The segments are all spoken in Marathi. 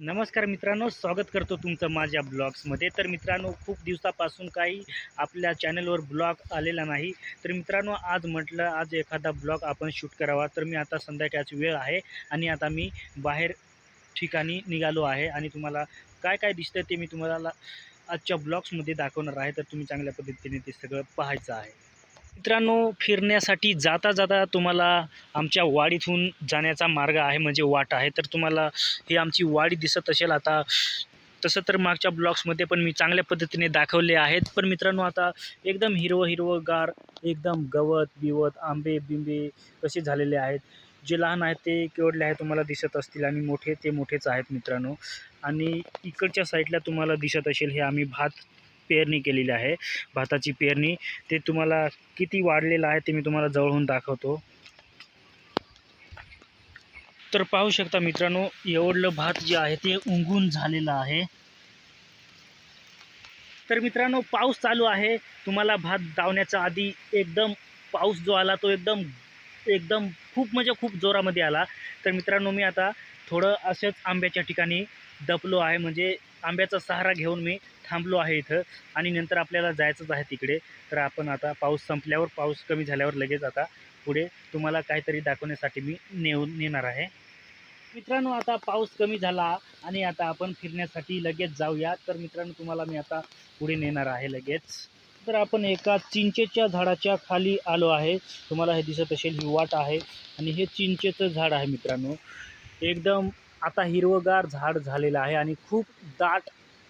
नमस्कार मित्रांनो स्वागत करतो तुमचं माझ्या ब्लॉग्समध्ये. तर मित्रांनो खूप दिवसापासून काही आपल्या चॅनलवर ब्लॉग आलेला नाही. तर मित्रांनो आज म्हटलं आज एखादा ब्लॉग आपण शूट करावा. तर मी आता संध्याकाळची वेळ आहे आणि आता मी बाहेर ठिकाणी निघालो आहे आणि तुम्हाला काय काय दिसतं ते मी तुम्हाला आजच्या ब्लॉग्समध्ये दाखवणार आहे. तर तुम्ही चांगल्या पद्धतीने ते सगळं पाहायचं आहे. मित्रांनो फिरण्यासाठी जाता जाता तुम्हाला आमच्या वाडीतून जाण्याचा मार्ग आहे म्हणजे वाट आहे. तर तुम्हाला ही आमची वाडी दिसत असेल आता. तसं तर मागच्या ब्लॉग्समध्ये पण मी चांगल्या पद्धतीने दाखवले आहेत. पण मित्रांनो आता एकदम हिरवं हिरवं गार एकदम गवत बिवत आंबे बिंबे कसे झालेले आहेत. जे लहान आहेत ते केवढले आहेत तुम्हाला दिसत असतील आणि मोठे ते मोठेच आहेत मित्रांनो. आणि इकडच्या साईडला तुम्हाला दिसत असेल हे आम्ही भात पेरणी केलेली आहे भाताची पेरणी. ते तुम्हाला किती वाढलेलं आहे ते मी तुम्हाला जवळून दाखवतो. तर पाहू शकता मित्रांनो एवढलं भात जे आहे ते उंगून झालेलं आहे. तर मित्रांनो पाऊस चालू आहे. तुम्हाला भात दावण्याच्या आधी एकदम पाऊस जो आला तो एकदम एकदम खूप म्हणजे खूप जोरामध्ये आला. तर मित्रांनो मी आता थोडं असंच आंब्याच्या ठिकाणी दपलो आहे. म्हणजे आंब्याचा सहारा घेऊन मी थांबलो आहे इथं आणि नंतर आपल्याला जायचंच आहे तिकडे. तर आपण आता पाऊस संपल्यावर पाऊस कमी झाल्यावर लगेच आता पुढे तुम्हाला काहीतरी दाखवण्यासाठी मी नेऊन नेणार आहे. मित्रांनो आता पाऊस कमी झाला आणि आता आपण फिरण्यासाठी लगेच जाऊया. तर मित्रांनो तुम्हाला मी आता पुढे नेणार आहे लगेच. तर आपण एका चिंचेच्या झाडाच्या खाली आलो आहे. तुम्हाला हे दिसत असेल ही वाट आहे आणि हे चिंचेचं झाड आहे मित्रांनो. एकदम आता हिरवगार झाड झालेलं आहे आणि खूप दाट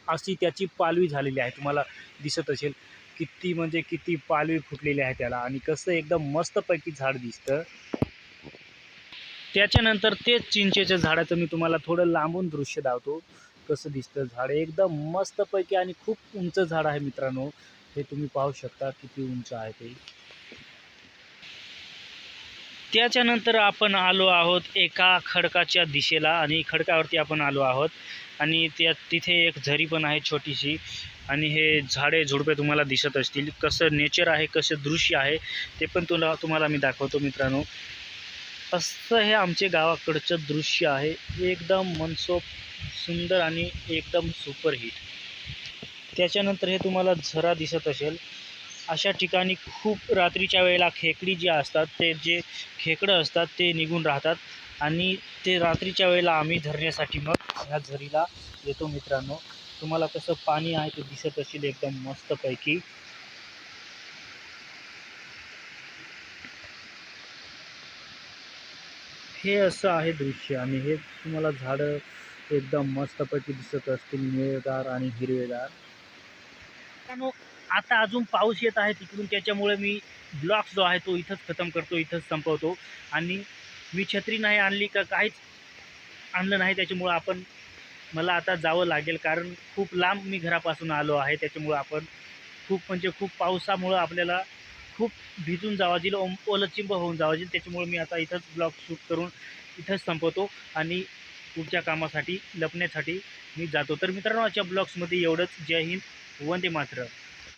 अशी त्याची पालवी झालेली आहे. तुम्हाला दिसत असेल किती म्हणजे किती पालवी फुटलेली आहे त्याला आणि कसं एकदम मस्तपैकी झाड दिसतं. त्याच्यानंतर तेच चिंचेच्या झाडाचं मी तुम्हाला थोडं लांबून दृश्य दावतो कसं दिसतं झाड एकदम मस्तपैकी आणि खूप उंच झाड आहे मित्रांनो. हे तुम्ही पाहू शकता किती उंच आहे ते. त्याच्यानंतर आपण आलो आहोत एका खडकाच्या दिशेला आणि खडकावरती आपण आलो आहोत. आणि त्या तिथे एक झरी पण आहे छोटीशी आणि हे झाडे झुडपे तुम्हाला दिसत असतील. कसं नेचर आहे कसं दृश्य आहे ते पण तुला तुम्हाला मी दाखवतो मित्रांनो. असं हे आमचे गावाकडचं दृश्य आहे. एकदम मनसोप सुंदर आणि एकदम सुपरहिट. त्याच्यानंतर हे तुम्हाला झरा दिसत असेल. अशा ठिकाणी खूप रात्रीच्या वेळेला खेकडी जे असतात ते जे खेकडं असतात ते निघून राहतात. आणि ते रात्रीच्या वेळेला आम्ही धरण्यासाठी मग ह्या झरीला येतो मित्रांनो. तुम्हाला कसं पाणी आहे ते दिसत असेल एकदम मस्तपैकी. हे असं आहे दृश्य आणि हे तुम्हाला झाडं एकदम मस्तपैकी दिसत असतील निळगार आणि हिरवेगार आता अजून पाऊस येत आहे तिकडून त्याच्यामुळे मी ब्लॉक्स जो आहे तो इथंच खतम करतो इथंच संपवतो. आणि मी छत्री नाही आणली का काहीच आणलं नाही त्याच्यामुळं आपण मला आता जावं लागेल. कारण खूप लांब मी घरापासून आलो आहे त्याच्यामुळं आपण खूप म्हणजे खूप पावसामुळं आपल्याला खूप भिजून जावं जाईल ओम ओलचिंब होऊन जावं जाईल त्याच्यामुळे मी आता इथंच ब्लॉग शूट करून इथंच संपवतो. आणि पुढच्या कामासाठी लपण्यासाठी मी जातो. तर मित्रांनो आजच्या ब्लॉग्समध्ये एवढंच. जय हिंद. वंदे मात्र